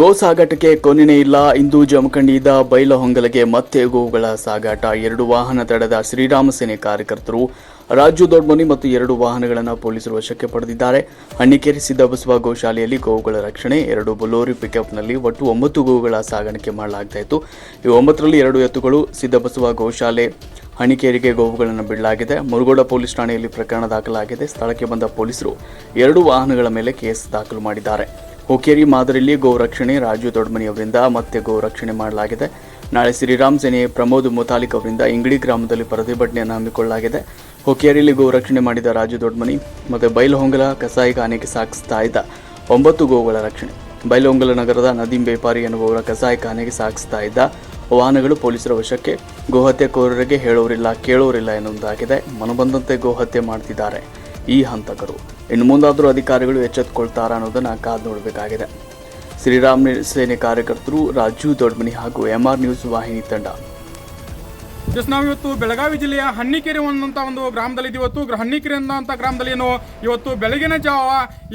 ಗೋ ಸಾಗಾಟಕ್ಕೆ ಕೊನೆಯೇ ಇಲ್ಲ. ಇಂದು ಜಮಖಂಡಿಯಿಂದ ಬೈಲಹೊಂಗಲಗೆ ಮತ್ತೆ ಗೋವುಗಳ ಸಾಗಾಟ. ಎರಡು ವಾಹನ ತಡೆದ ಶ್ರೀರಾಮ ಸೇನೆ ಕಾರ್ಯಕರ್ತರು ರಾಜು ದೊಡ್ಮನಿ ಮತ್ತು ಎರಡು ವಾಹನಗಳನ್ನು ಪೊಲೀಸರು ವಶಕ್ಕೆ ಪಡೆದಿದ್ದಾರೆ. ಹಣ್ಣಿಕೇರಿ ಸಿದ್ದಬಸವ ಗೋಶಾಲೆಯಲ್ಲಿ ಗೋವುಗಳ ರಕ್ಷಣೆ, ಎರಡು ಬೊಲೋರಿ ಪಿಕಪ್ನಲ್ಲಿ ಒಟ್ಟು ಒಂಬತ್ತು ಗೋವುಗಳ ಸಾಗಾಣಿಕೆ ಮಾಡಲಾಗ್ತಾ ಇತ್ತು. ಈ ಒಂಬತ್ತರಲ್ಲಿ ಎರಡು ಎತ್ತುಗಳು ಸಿದ್ದಬಸವ ಗೋಶಾಲೆ ಹಣಿಕೇರಿಗೆ ಗೋವುಗಳನ್ನು ಬಿಡಲಾಗಿದೆ. ಮುರುಗೋಡ ಪೊಲೀಸ್ ಠಾಣೆಯಲ್ಲಿ ಪ್ರಕರಣ ದಾಖಲಾಗಿದೆ. ಸ್ಥಳಕ್ಕೆ ಬಂದ ಪೊಲೀಸರು ಎರಡು ವಾಹನಗಳ ಮೇಲೆ ಕೇಸ್ ದಾಖಲು ಮಾಡಿದ್ದಾರೆ. ಹುಕ್ಕೇರಿ ಮಾದರಿಯಲ್ಲಿ ಗೋ ರಕ್ಷಣೆ ರಾಜು ದೊಡ್ಮನಿ ಅವರಿಂದ ಮತ್ತೆ ಗೋ ರಕ್ಷಣೆ ಮಾಡಲಾಗಿದೆ. ನಾಳೆ ಶ್ರೀರಾಮ್ ಸೇನೆ ಪ್ರಮೋದ್ ಮುತಾಲಿಕ್ ಅವರಿಂದ ಇಂಗಡಿ ಗ್ರಾಮದಲ್ಲಿ ಪ್ರತಿಭಟನೆಯನ್ನು ಹಮ್ಮಿಕೊಳ್ಳಲಾಗಿದೆ. ಹೊಕೇರಿಯಲ್ಲಿ ಗೋ ರಕ್ಷಣೆ ಮಾಡಿದ ರಾಜು ದೊಡ್ಮನಿ, ಮತ್ತು ಬೈಲಹೊಂಗಲ ಕಸಾಯಿಖಾನೆಗೆ ಸಾಗಿಸ್ತಾ ಇದ್ದ ಒಂಬತ್ತು ಗೋಗಳ ರಕ್ಷಣೆ. ಬೈಲಹೊಂಗಲ ನಗರದ ನದೀಂ ಬೇಪಾರಿ ಎನ್ನುವವರ ಕಸಾಯಿಖಾನೆಗೆ ಸಾಗಿಸ್ತಾ ಇದ್ದ ವಾಹನಗಳು ಪೊಲೀಸರ ವಶಕ್ಕೆ ಗೋಹತ್ಯೆಕೋರರಿಗೆ ಹೇಳೋರಿಲ್ಲ, ಕೇಳೋರಿಲ್ಲ ಎನ್ನುವುದಾಗಿದೆ. ಮನಬಂದಂತೆ ಗೋಹತ್ಯೆ ಮಾಡ್ತಿದ್ದಾರೆ. ಈ ಹಂತಕರು. ಇನ್ನು ಮುಂದಾದರೂ ಅಧಿಕಾರಿಗಳು ಎಚ್ಚೆತ್ತುಕೊಳ್ತಾರಾ ಅನ್ನೋದನ್ನು ಕಾದು ನೋಡಬೇಕಾಗಿದೆ. ಶ್ರೀರಾಮ್ ಸೇನೆ ಕಾರ್ಯಕರ್ತರು ರಾಜೀವ್ ದೊಡ್ಮನಿ ಹಾಗೂ ಎಂಆರ್ ನ್ಯೂಸ್ ವಾಹಿನಿ ತಂಡ ಜಸ್ಟ್ ನಾವು ಇವತ್ತು ಬೆಳಗಾವಿ ಜಿಲ್ಲೆಯ ಹನ್ನಿಕೆರೆ ಅನ್ನುವಂಥ ಒಂದು ಗ್ರಾಮದಲ್ಲಿ ಇದೀವಿ ಇವತ್ತು ಹನ್ನಿಕೆರೆ ಅನ್ನುವಂಥ ಗ್ರಾಮದಲ್ಲಿ ಏನು, ಇವತ್ತು ಬೆಳಗಿನ ಜಾವ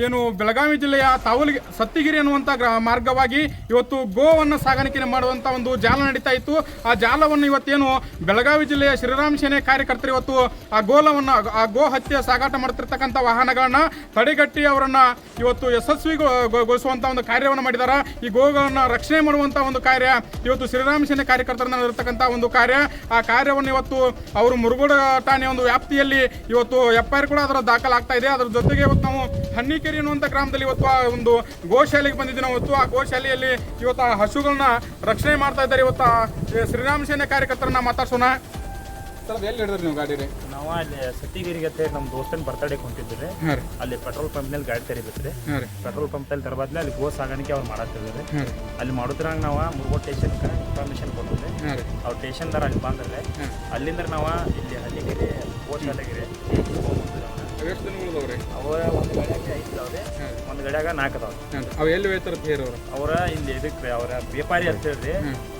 ಏನು ಬೆಳಗಾವಿ ಜಿಲ್ಲೆಯ ತಾವಲ್ ಸತ್ತಿಗಿರಿ ಅನ್ನುವಂಥ ಗ್ರಾ ಮಾರ್ಗವಾಗಿ ಇವತ್ತು ಗೋವನ್ನು ಸಾಗಾಣಿಕೆ ಮಾಡುವಂಥ ಒಂದು ಜಾಲ ನಡೀತಾ ಇತ್ತು. ಆ ಜಾಲವನ್ನು ಇವತ್ತೇನು ಬೆಳಗಾವಿ ಜಿಲ್ಲೆಯ ಶ್ರೀರಾಮ್ ಸೇನೆ ಕಾರ್ಯಕರ್ತರು ಇವತ್ತು ಆ ಗೋಲವನ್ನು, ಆ ಗೋ ಹತ್ಯೆ ಸಾಗಾಟ ಮಾಡ್ತಿರ್ತಕ್ಕಂಥ ವಾಹನಗಳನ್ನ ತಡೆಗಟ್ಟಿ ಅವರನ್ನು ಇವತ್ತು ಯಶಸ್ವಿಗೊಳಿಸುವಂಥ ಒಂದು ಕಾರ್ಯವನ್ನು ಮಾಡಿದ್ದಾರೆ ಈ ಗೋಗಳನ್ನು ರಕ್ಷಣೆ ಮಾಡುವಂಥ ಒಂದು ಕಾರ್ಯ ಇವತ್ತು ಶ್ರೀರಾಮ್ ಸೇನೆ ಕಾರ್ಯಕರ್ತರನ್ನ ಇರತಕ್ಕಂಥ ಒಂದು ಕಾರ್ಯ. ಆ ಕಾರ್ಯವನ್ನು ಇವತ್ತು ಅವರು ಮುರುಗೋಡ ಠಾಣೆ ಒಂದು ವ್ಯಾಪ್ತಿಯಲ್ಲಿ ಇವತ್ತು ಎಫ್ ಐ ಕೂಡ ಅದರ ದಾಖಲಾಗ್ತಾ ಇದೆ. ಅದರ ಜೊತೆಗೆ ಇವತ್ತು ನಾವು ಹನ್ನಿಕೇರಿ ಅನ್ನುವಂಥ ಗ್ರಾಮದಲ್ಲಿ ಇವತ್ತು ಆ ಒಂದು ಗೋಶಾಲೆಗೆ ಬಂದಿದ್ದೀವಿ ನಾವು ಇವತ್ತು. ಆ ಗೋಶಾಲೆಯಲ್ಲಿ ಇವತ್ತು ಆ ಹಸುಗಳನ್ನ ರಕ್ಷಣೆ ಮಾಡ್ತಾ ಇದ್ದಾರೆ. ಇವತ್ತು ಶ್ರೀರಾಮ ಶ್ರೀರಾಮ್ ಸೇನೆ ಕಾರ್ಯಕರ್ತರನ್ನ ಮಾತಾಡ್ಸೋಣ. ಸರ್ ಎಲ್ಲಿ ಹಿಡಿದ್ರಿ ನೀವು ಗಾಡಿ ರೀ? ನಾವು ಅಲ್ಲಿ ಸತ್ತಿಗಿರಿಗೆ ಅಂತ ಹೇಳಿ ನಮ್ಮ ದೋಸ್ತನ ಬರ್ತಡೇ ಹೊಂಟಿದ್ವಿ ಹಾಂ ರೀ. ಅಲ್ಲಿ ಪೆಟ್ರೋಲ್ ಪಂಪ್ನಲ್ಲಿ ಗಾಡಿ ತೆರಿಬೇಕು ಹಾಂ ಪಂಪ್ ಪೆಟ್ರೋಲ್ ಪಂಪ್ನಲ್ಲಿ ತರಬಾದ್ಲೆ ಅಲ್ಲಿ ಗೋ ಸಾಗಾಣಿಕೆ ಅವ್ರು ಮಾಡತ್ತಿದ್ದಾರೆ ಅಲ್ಲಿ ಮಾಡೋದ್ರಾಗ ನಾವು ಮುರುಗೋ ಸ್ಟೇಷನ್ಗೆ ಇನ್ಫಾರ್ಮೇಶನ್ ಕೊಟ್ಟಿದ್ದೆ ಅವ್ರ ಸ್ಟೇಷನ್ ದಾರ ಸ್ಟೇಷನ್ದಾರ ಅಲ್ಲಿ ಬಂದ್ರೆ. ಅಲ್ಲಿಂದ ನಾವು ಇಲ್ಲಿ ಗೋ ಗೋಶಾಲೆಗೆರೆ ಎಷ್ಟು ಅವರ ಒಂದು ಗಡಿಯಾಗ ಐದು ಅದಾವ್ರಿ. ಹಾಂ ರೀ ಒಂದು ಗಡ್ಯಾಗ ನಾಲ್ಕು ಅದಾವ ಹಾಂ ಎಲ್ಲಿ ಹೋಯ್ತಾರ ಹೇರ್ ಅವರು ಅವರ ಇಲ್ಲಿ ಇದಕ್ಕೆ ಅವರ ವ್ಯಾಪಾರಿ ಅಂತ ಹೇಳ್ರಿ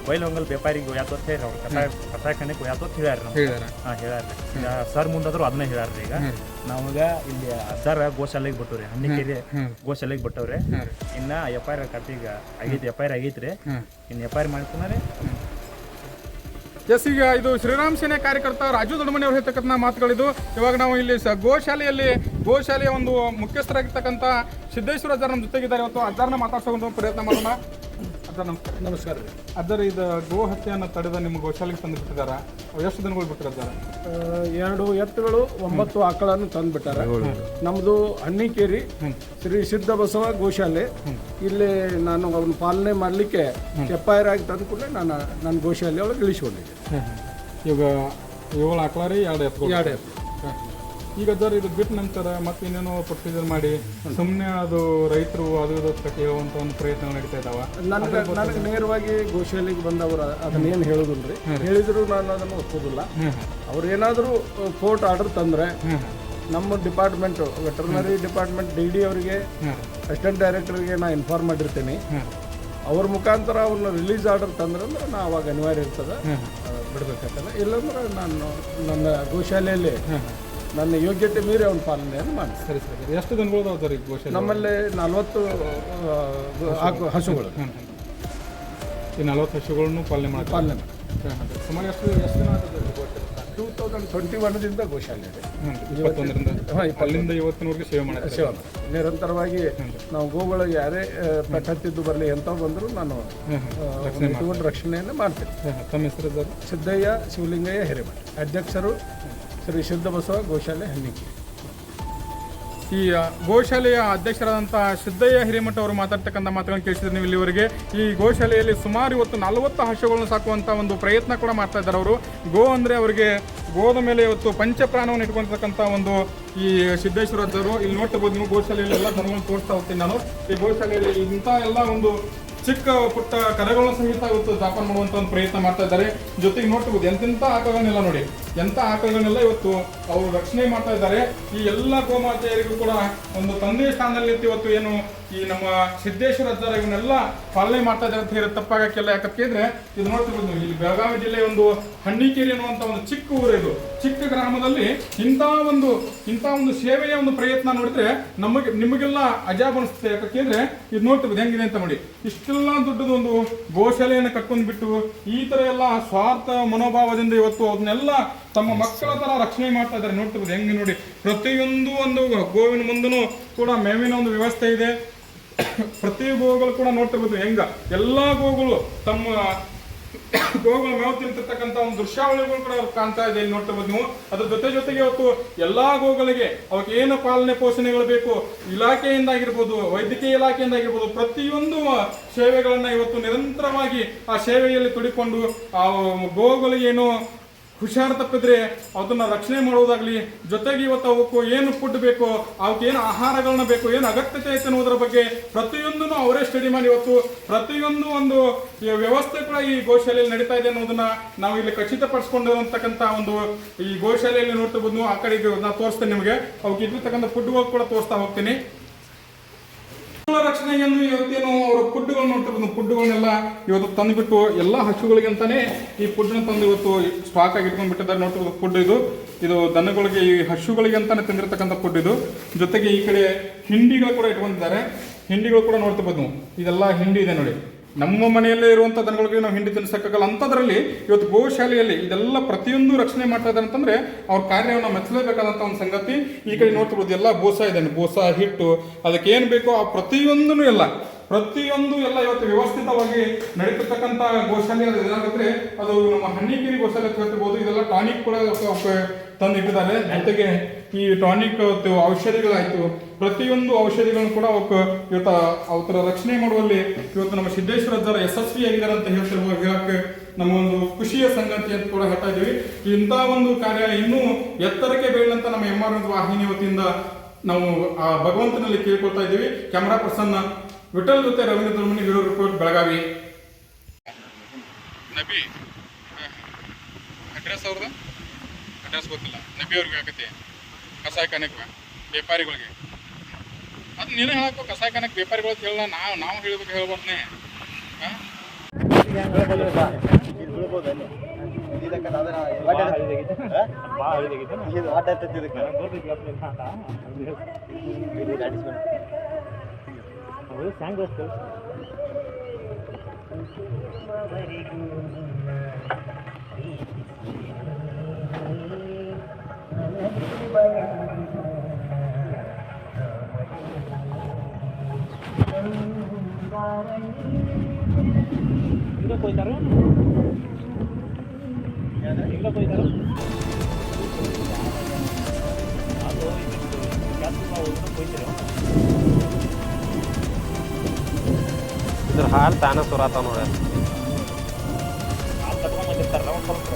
ಬೈಲೊಂಗಲ್ ವ್ಯಾಪಾರಿಗೆ ಯಾತೋ ಅಂತ ಹೇಳಿ ಅವ್ರು ಕಥಾ ಕಥಾಖಾನೆಗೆ ಯಾತೋ ಅಂತ ಹೇಳ್ಯಾರ ಹಾಂ ಸರ್ ಮುಂದಾದ್ರು ಅದನ್ನ ಹೇಳ್ಯಾರ್ರಿ ಈಗ. ನಮಗ ಇಲ್ಲಿ ಸರ್ ಗೋಶಾಲೆಗೆ ಬಿಟ್ಟವ್ರಿ. ಹಣ್ಣಿಕೆರೆ. ಗೋಶಾಲೆಗೆ ಬಿಟ್ಟವ್ರಿ. ಇನ್ನ ಎಫ್ ಐ ಆರ್ ಈಗ ಆಗೈತಿ ಎಫ್ ಐ ಆರ್ ಆಗೈತ್ರಿ ಇನ್ನು ಎಫ್ ಐ ಆರ್ ಮಾಡ್ಕೊಂಡ್ರೆ ಎಸ್ ಈಗ ಇದು ಶ್ರೀರಾಮ್ ಸೇನೆ ಕಾರ್ಯಕರ್ತ ರಾಜು ದೊಡ್ಡಮನಿ ಅವರು ಹೇಳ್ತಕ್ಕಂಥ ಮಾತುಗಳಿದು. ಇವಾಗ ನಾವು ಇಲ್ಲಿ ಸ ಗೋಶಾಲೆಯಲ್ಲಿ, ಗೋಶಾಲೆಯ ಒಂದು ಮುಖ್ಯಸ್ಥರಾಗಿರ್ತಕ್ಕಂಥ ಸಿದ್ದೇಶ್ವರ ಅಜ್ಜಾರ್ ನಮ್ಮ ಜೊತೆಗಿದ್ದಾರೆ. ಇವತ್ತು ಅಜ್ಜಾರನ್ನ ಮಾತಾಡ್ಸೋದು ಪ್ರಯತ್ನ ಮಾಡೋಣ. ಅಜ್ಜಾರ್ ನಮಸ್ಕಾರ. ನಮಸ್ಕಾರ ರೀ. ಅದರ ಇದು ಗೋ ಹತ್ಯೆಯನ್ನು ತಡೆದ ನಿಮ್ಮ ಗೋಶಾಲೆಗೆ ತಂದು ಬಿಟ್ಟಿದ್ದಾರೆ ಎಷ್ಟು ದಿನಗಳು ಬಿಟ್ಟರು ಎರಡು ಎತ್ತುಗಳು ಒಂಬತ್ತು ಆಕಳನ್ನು ತಂದುಬಿಟ್ಟಾರೆ. ನಮ್ಮದು ಹಣ್ಣಿಕೇರಿ ಶ್ರೀ ಸಿದ್ಧ ಬಸವ ಗೋಶಾಲೆ ಇಲ್ಲಿ ನಾನು ಅವನ ಪಾಲನೆ ಮಾಡಲಿಕ್ಕೆ ಎಪ್ಪಾಯರಾಗಿ ತಂದು ಕೂಡಲೇ ನಾನು ನನ್ನ ಗೋಶಾಲೆ ಒಳಗೆ ಇಳಿಸ್ಕೊಂಡಿದ್ದೆ ಈಗ ಏಳು ಆಕಳ ರೀ ಎರಡು ಎತ್ತು ಎರಡು ಎತ್ತು ಈಗ ಸರ್ ಇದು ಬಿಟ್ಟ ನಂತರ ಮತ್ತೆ ಇನ್ನೇನೋ ಪ್ರೊಸೀಜರ್ ಮಾಡಿ ಸುಮ್ಮನೆ ಅದು ರೈತರು ಅದು ಇದು ಅಂತ ಕೇಳುವಂಥ ಒಂದು ಪ್ರಯತ್ನ ನಡೀತಾ ಇದಾವ ನನಗೆ ನನಗೆ ನೇರವಾಗಿ ಗೋಶಾಲೆಗೆ ಬಂದವರು ಅದನ್ನೇನು ಹೇಳೋದಿಲ್ಲ ರೀ ಹೇಳಿದ್ರು ನಾನು ಅದನ್ನು ಒಪ್ಪೋದಿಲ್ಲ. ಅವ್ರು ಏನಾದರೂ ಕೋರ್ಟ್ ಆರ್ಡರ್ ತಂದರೆ ನಮ್ಮ department veterinary department D D ಅವರಿಗೆ ಅಸಿಸ್ಟೆಂಟ್ ಡೈರೆಕ್ಟರ್ಗೆ ನಾನು ಇನ್ಫಾರ್ಮ್ ಮಾಡಿರ್ತೀನಿ. ಅವ್ರ ಮುಖಾಂತರ ಅವ್ರನ್ನ ರಿಲೀಸ್ ಆರ್ಡರ್ ತಂದ್ರೆ ಅಂದ್ರೆ ನಾ ಅವಾಗ ಅನಿವಾರ್ಯ ಇರ್ತದೆ. ಬಿಡಬೇಕಾಗ್ತದೆ. ಇಲ್ಲಾಂದ್ರೆ ನಾನು ನನ್ನ ಗೋಶಾಲೆಯಲ್ಲಿ ನನ್ನ ಯೋಗ್ಯತೆ ಮೀರಿ ಅವನ ಪಾಲನೆಯನ್ನು ಮಾಡ್ತೀನಿ. ಸರಿ ಸರಿ. ಎಷ್ಟು ದಿನಗಳು ಅದಾವ ಗೋಶಾಲೆ ನಮ್ಮಲ್ಲಿ ನಲವತ್ತು ಆ, ಹಸುಗಳು. ಈ ನಲವತ್ತು ಹಸುಗಳನ್ನು ಪಾಲನೆ ಮಾಡಿ ಪಾಲನೆ ಮಾಡಿ ಸುಮಾರು ಎಷ್ಟು ಎಷ್ಟು ದಿನ ಆಗ್ತದೆ ಇದು ಗೋಶಾಲೆ ಟೂ ತೌಸಂಡ್ ಟ್ವೆಂಟಿ ಒನ್ದಿಂದ ಗೋಶಾಲೆ ಇದೆ. ಇವತ್ತು- ಅಲ್ಲಿಂದ ಇವತ್ತಿನವರೆಗೆ ಸೇವೆ ಮಾಡ್ತಾರೆ. ಸೇವೆ ಮಾಡಿ. ನಿರಂತರವಾಗಿ ನಾವು ಗೋಗಳು ಯಾರೇ ಪೆಟ್ಟತ್ತಿದ್ದು ಬರಲಿ ಎಂತ ಬಂದರೂ ನಾನು ಆ, ಇಟ್ಕೊಂಡು ರಕ್ಷಣೆಯನ್ನು ಮಾಡ್ತೀನಿ. ತಮ್ಮ ಹೆಸರು ಸರ್? ಸಿದ್ದಯ್ಯ ಶಿವಲಿಂಗಯ್ಯ ಹಿರೇಮಠ. ಅಧ್ಯಕ್ಷರು ಶ್ರೀ ಸಿದ್ಧ ಬಸವ ಗೋಶಾಲೆ ಹನ್ನಿಕೆ. ಈ ಗೋಶಾಲೆಯ ಅಧ್ಯಕ್ಷರಾದಂಥ ಸಿದ್ದಯ್ಯ ಹಿರೇಮಠ ಅವರು ಮಾತಾಡ್ತಕ್ಕಂಥ ಮಾತುಗಳನ್ನು ಕೇಳಿಸಿದ್ರೆ ನೀವು ಇಲ್ಲಿವರೆಗೆ ಈ ಗೋಶಾಲೆಯಲ್ಲಿ ಸುಮಾರು ಇವತ್ತು ನಲವತ್ತು ಹಸುಗಳನ್ನು ಸಾಕುವಂಥ ಒಂದು ಪ್ರಯತ್ನ ಕೂಡ ಮಾಡ್ತಾ ಇದ್ದಾರೆ ಅವರು. ಗೋ ಅಂದರೆ ಅವರಿಗೆ ಗೋದ ಮೇಲೆ ಇವತ್ತು ಪಂಚಪ್ರಾಣವನ್ನು ಇಟ್ಕೊಂಡಿರ್ತಕ್ಕಂಥ ಒಂದು ಈ ಸಿದ್ದೇಶ್ವರಜ್ಜರು ಇಲ್ಲಿ ನೋಡ್ತಬೋದು ನೀವು ಗೋಶಾಲೆಯಲ್ಲಿ ಎಲ್ಲ ಧರ್ಮವನ್ನು ತೋರಿಸ್ತಾ ಹೋಗ್ತೀನಿ ನಾನು. ಈ ಗೋಶಾಲೆಯಲ್ಲಿ ಇಂಥ ಎಲ್ಲ ಒಂದು ಚಿಕ್ಕ ಪುಟ್ಟ ಕರೆಗಳನ್ನ ಸಹಿತ ಇವತ್ತು ಜಾಪನ್ ಮಾಡುವಂತ ಒಂದು ಪ್ರಯತ್ನ ಮಾಡ್ತಾ ಇದ್ದಾರೆ. ಜೊತೆಗೆ ನೋಡ್ಬೋದು ಎಂತೆಂಥ ಆಕಳಗಳನ್ನೆಲ್ಲ ನೋಡಿ ಎಂಥ ಆಕಳಗಳನ್ನೆಲ್ಲ ಇವತ್ತು ಅವರು ರಕ್ಷಣೆ ಮಾಡ್ತಾ ಇದ್ದಾರೆ. ಈ ಎಲ್ಲ ಗೋಮಾತೆಯರಿಗೂ ಕೂಡ ಒಂದು ತಂದೆ ಸ್ಥಾನದಲ್ಲಿ ಇವತ್ತು ಏನು ಈ ನಮ್ಮ ಸಿದ್ದೇಶ್ವರ ಅಜ್ಜಾರ ಇವನ್ನೆಲ್ಲ ಪಾಲನೆ ಮಾಡ್ತಾ ಇದ್ದಾರೆ ಅಂತ ಹೇಳಿ ತಪ್ಪಾಗಕ್ಕೆಲ್ಲ ಯಾಕಂತ ಕೇಳಿದ್ರೆ ಇದು ನೋಡ್ತಿರ್ಬೋದು ಇಲ್ಲಿ ಬೆಳಗಾವಿ ಜಿಲ್ಲೆಯ ಒಂದು ಹಣ್ಣಿಕೇರಿ ಅನ್ನುವಂಥ ಒಂದು ಚಿಕ್ಕ ಊರು ಇದು. ಚಿಕ್ಕ ಗ್ರಾಮದಲ್ಲಿ ಇಂಥ ಒಂದು ಇಂಥ ಒಂದು ಸೇವೆಯ ಒಂದು ಪ್ರಯತ್ನ ನೋಡಿದ್ರೆ ನಮಗೆ, ನಿಮಗೆಲ್ಲ ಅಜಾಬ್ ಅನಿಸುತ್ತೆ. ಯಾಕಕ್ಕೆ ಕೇಳಿದ್ರೆ ಇದು ನೋಡ್ತಿರ್ಬೋದು ಹೆಂಗಿದೆ ಅಂತ ನೋಡಿ. ಇಷ್ಟೆಲ್ಲ ದೊಡ್ಡದು ಒಂದು ಗೋಶಾಲೆಯನ್ನು ಕಟ್ಕೊಂಡು ಬಿಟ್ಟು ಈ ತರ ಎಲ್ಲ ಸ್ವಾರ್ಥ ಮನೋಭಾವದಿಂದ ಇವತ್ತು ಅದನ್ನೆಲ್ಲ ತಮ್ಮ ಮಕ್ಕಳ ತರ ರಕ್ಷಣೆ ಮಾಡ್ತಾ ಇದ್ದಾರೆ. ನೋಡ್ತಿರ್ಬೋದು ಹೆಂಗೆ ನೋಡಿ. ಪ್ರತಿಯೊಂದು ಒಂದು ಗೋವಿನ ಮುಂದೂ ಕೂಡ ಮೇವಿನ ಒಂದು ವ್ಯವಸ್ಥೆ ಇದೆ. ಪ್ರತಿ ಗೋಗಳು ಕೂಡ ನೋಡ್ತಿರ್ಬೋದು ಹೆಂಗ? ಎಲ್ಲಾ ಗೋಗಳು ತಮ್ಮ ಗೋಗಳು ಮೇವು ತಿಂತಿರ್ತಕ್ಕಂಥ ಒಂದು ದೃಶ್ಯಾವಳಿಗಳು ಕೂಡ ಕಾಣ್ತಾ ಇದೆ. ಇಲ್ಲಿ ನೋಡ್ತಿರ್ಬೋದು ನೀವು. ಅದ್ರ ಜೊತೆ ಜೊತೆಗೆ ಇವತ್ತು ಎಲ್ಲಾ ಗೋಗಳಿಗೆ ಅವಕ್ಕೆ ಏನು ಪಾಲನೆ ಪೋಷಣೆಗಳು ಬೇಕು? ಇಲಾಖೆಯಿಂದ ಆಗಿರ್ಬೋದು, ವೈದ್ಯಕೀಯ ಇಲಾಖೆಯಿಂದ ಆಗಿರ್ಬೋದು, ಪ್ರತಿಯೊಂದು ಸೇವೆಗಳನ್ನ ಇವತ್ತು ನಿರಂತರವಾಗಿ ಆ ಸೇವೆಯಲ್ಲಿ ತುಡಿಕೊಂಡು ಆ, ಗೋಗಳಿಗೆ ಏನು ಹುಷಾರು ತಪ್ಪಿದ್ರೆ ಅದನ್ನ ರಕ್ಷಣೆ ಮಾಡೋದಾಗಲಿ, ಜೊತೆಗೆ ಇವತ್ತು ಅವಕ್ಕು ಏನು ಫುಡ್ ಬೇಕು ಏನು ಆಹಾರಗಳನ್ನ ಬೇಕು, ಏನು ಅಗತ್ಯತೆ ಐತೆ ಅನ್ನೋದ್ರ ಬಗ್ಗೆ ಪ್ರತಿಯೊಂದನ್ನು ಅವರೇ ಸ್ಟಡಿ ಮಾಡಿ ಇವತ್ತು ಪ್ರತಿಯೊಂದು ಒಂದು ವ್ಯವಸ್ಥೆ ಕೂಡ ಈ ಗೋಶಾಲೆಯಲ್ಲಿ ನಡೀತಾ ಇದೆ ಅನ್ನೋದನ್ನ ನಾವು ಇಲ್ಲಿ ಖಚಿತಪಡಿಸ್ಕೊಂಡಿರುವಂತಕ್ಕಂಥ ಒಂದು ಈ ಗೋಶಾಲೆಯಲ್ಲಿ ನೋಡ್ತಿರ್ಬೋದು ಬಂದು ಆ ಕಡೆಗೆ ನಾನು ತೋರಿಸ್ತೇನೆ ನಿಮಗೆ. ಅವಕ್ಕೆ ಫುಡ್ ಫುಡ್ಗಳು ಕೂಡ ತೋರಿಸ್ತಾ ಹೋಗ್ತೀನಿ. ರಕ್ಷಣೆಯನ್ನು ಇವತ್ತೇನು ಅವರು ಫುಡ್ಗಳು ನೋಡ್ತಿರ್ಬೋದು ಫುಡ್ಗಳನ್ನೆಲ್ಲ ಇವತ್ತು ತಂದುಬಿಟ್ಟು ಎಲ್ಲ ಹಸುಗಳಿಗೆ ಅಂತಾನೆ ಈ ಫುಡ್ನ ತಂದು ಇವತ್ತು ಸ್ಟಾಕ್ ಆಗಿ ಇಟ್ಕೊಂಡು ಬಿಟ್ಟಿದ್ದಾರೆ. ನೋಡಿರೋದು ಫುಡ್ ಇದು. ಇದು ದನಗಳಿಗೆ ಈ ಹಸುಗಳಿಗೆ ಅಂತಾನೆ ತಂದಿರತಕ್ಕಂಥ ಫುಡ್ ಇದು. ಜೊತೆಗೆ ಈ ಕಡೆ ಹಿಂಡಿಗಳು ಕೂಡ ಇಟ್ಕೊಂಡಿದ್ದಾರೆ. ಹಿಂಡಿಗಳು ಕೂಡ ನೋಡ್ತಿರ್ಬೋದು ಇದೆಲ್ಲ ಹಿಂಡಿ ಇದೆ ನೋಡಿ. ನಮ್ಮ ಮನೆಯಲ್ಲೇ ಇರುವಂಥ ದನಗಳಿಗೆ ನಾವು ಹಿಂಡಿ ತಿನ್ನಿಸಕ್ಕಾಗಲ್ಲ. ಅಂಥದ್ರಲ್ಲಿ ಇವತ್ತು ಗೋಶಾಲೆಯಲ್ಲಿ ಇದೆಲ್ಲ ಪ್ರತಿಯೊಂದು ರಕ್ಷಣೆ ಮಾಡ್ತಾ ಇದ್ದಾರೆ ಅಂತಂದರೆ ಅವ್ರ ಕಾರ್ಯವನ್ನು ಮೆಚ್ಚಲೇಬೇಕಾದಂಥ ಒಂದು ಸಂಗತಿ. ಈ ಕಡೆ ನೋಡ್ತಿರ್ಬೋದು ಎಲ್ಲ ಬೋಸ ಇದೆ ಬೋಸ, ಹಿಟ್ಟು, ಅದಕ್ಕೆ ಏನು ಬೇಕೋ ಆ ಪ್ರತಿಯೊಂದೂ ಎಲ್ಲ, ಪ್ರತಿಯೊಂದು ಎಲ್ಲ ಇವತ್ತು ವ್ಯವಸ್ಥಿತವಾಗಿ ನಡೀತಿರ್ತಕ್ಕಂಥ ಗೋಶಾಲೆ ಅದು ಏನಾಗುತ್ತೆ ಅದು ನಮ್ಮ ಹಣ್ಣಿಕೇರಿ ಗೋಶಾಲೆ ಅಂತ ಹೇಳ್ತಿರ್ಬೋದು ಇದೆಲ್ಲ ಟಾನಿಕ್ ಕೂಡ ಅವಕ್ಕೆ- ಅವಕ್ಕೆ ತಂದು ಇಟ್ಟಿದ್ದಾರೆ ಜೊತೆಗೆ ಈ ಟಾನಿಕ್ ಮತ್ತು ಔಷಧಿಗಳಾಯ್ತು. ಪ್ರತಿಯೊಂದು ಔಷಧಿಗಳನ್ನು ಕೂಡ ಅವಕ್ಕೆ ಇವತ್ತು ಅವತರ ರಕ್ಷಣೆ ಮಾಡುವಲ್ಲಿ ಇವತ್ತು ನಮ್ಮ ಸಿದ್ದೇಶ್ವರ ಅಜ್ಜರ ಯಶಸ್ವಿಯಾಗಿದ್ದಾರೆ ಅಂತ ಹೇಳ್ತಿರ್ಬೋದು ಹೇಳಕ್ಕೆ ನಮ್ಮ ಒಂದು ಖುಷಿಯ ಸಂಗತಿ ಅಂತ ಕೂಡ ಹೇಳ್ತಾ ಇದೀವಿ ಇಂಥ ಒಂದು ಕಾರ್ಯ ಇನ್ನೂ ಎತ್ತರಕ್ಕೆ ಬೇಡಂತ ನಮ್ಮ ಎಂ ಆರ್ ವಾಹಿನಿ ವತಿಯಿಂದ ನಾವು ಆ ಭಗವಂತನಲ್ಲಿ ಕೇಳ್ಕೊಳ್ತಾ ಇದ್ದೀವಿ. ಕ್ಯಾಮರಾ ಪರ್ಸನ್ ವಿಠಲ್ ಜೊತೆ Ravindra Dharmani hero report Belagavi. Address ಅವ್ರದ್ದು? ಅಡ್ರೆಸ್ ಗೊತ್ತಿಲ್ಲ ನಬಿ ಅವ್ರಿಗೆ ಆಗತ್ತೆ. ಕಸಾಯ ಖಾನೆಗೆ ವ್ಯಾಪಾರಿಗಳಿಗೆ. ಅದು ನೀನು ಹೇಳಕ್ಕೋ ಕಸಾಯ ಖಾನೆಗೆ ವ್ಯಾಪಾರಿಗಳು ಅಂತ ಹೇಳಲ್ಲ, ನಾವು ನಾವು ಹೇಳ್ಬೇಕು ಹೇಳ್ಬಾರ್ದನೆ ಹಾಂ ಇದ್ರ ಹಾಲು ತಾನ ಸುರಾತಾವ ನೋಡ ಹೊಸ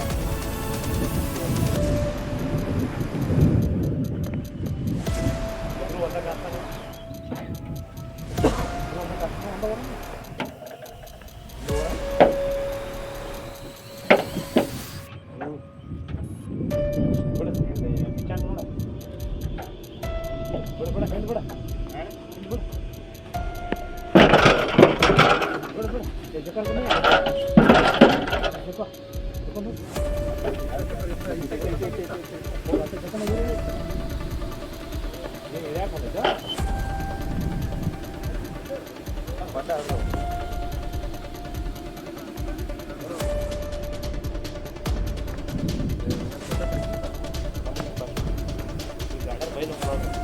Bueno, claro.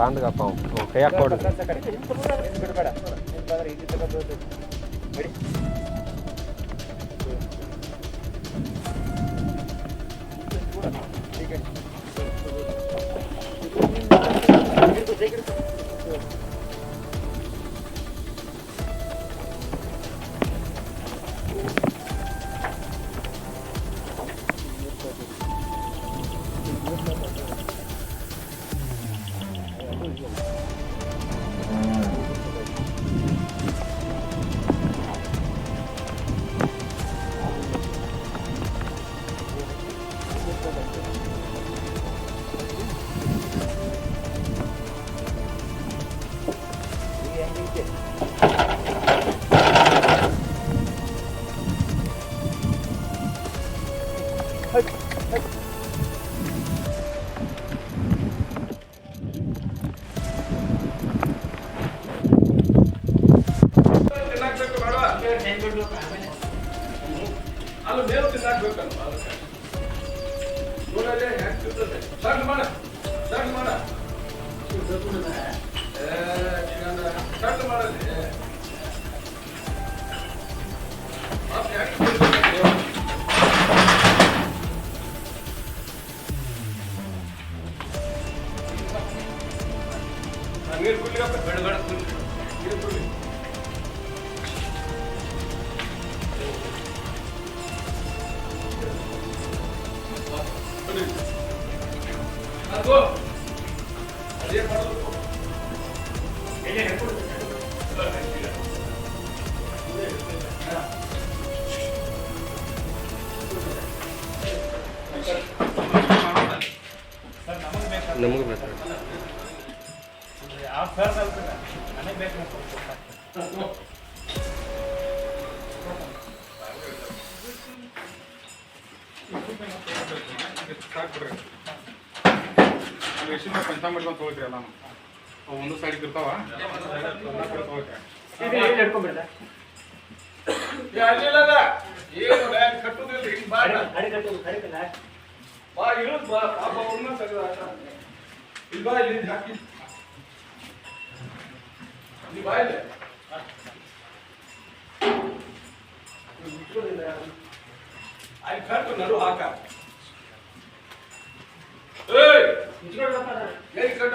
பாதுகாப்போம் உன் கையாக கொடு ಬಾಂದ್ಗಪ್ಪ ಅವ್ ಕೈಯಾಗ ಕೊಡು ಅಲ್ಲಿ ಮೇವು ತಿನ್ನಾಕ್ಬೇಕಲ್ಲ ಅದಕ್ಕೆ ನೋಡಲ್ಲೇ ಹ್ಯಾಂಗ್ ತಿಂತದೆ ಸಣ್ಣ ಮಾಡ ಸಣ್ಣ ಮಾಡ ನಮಗೆ ಬೇಕು? ಸಾಕು ಬಿಡ್ರಿ ಅಲ್ಲಿ ಎಷ್ಟಿಂದ ಪಂಚಾಮೃತ ಅಂತ ತೊಗೊಳ್ತೀರಿ ಎಲ್ಲ ಅವು ಒಂದು ಸೈಡ್ ಇರ್ತಾವ ಎಲ್ಲ ಕಡೆ ತೊಗೊಳ್ತೀರಿ ಏ, ఇక్కడ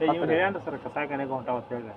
ಇವ್ರು ಹೇಳ್ಯಾನ್ರಿ ಸರ್ ಕನೆಗೆ ಹೊಂಟಾವ ಅಂತ ಹೇಳಿ.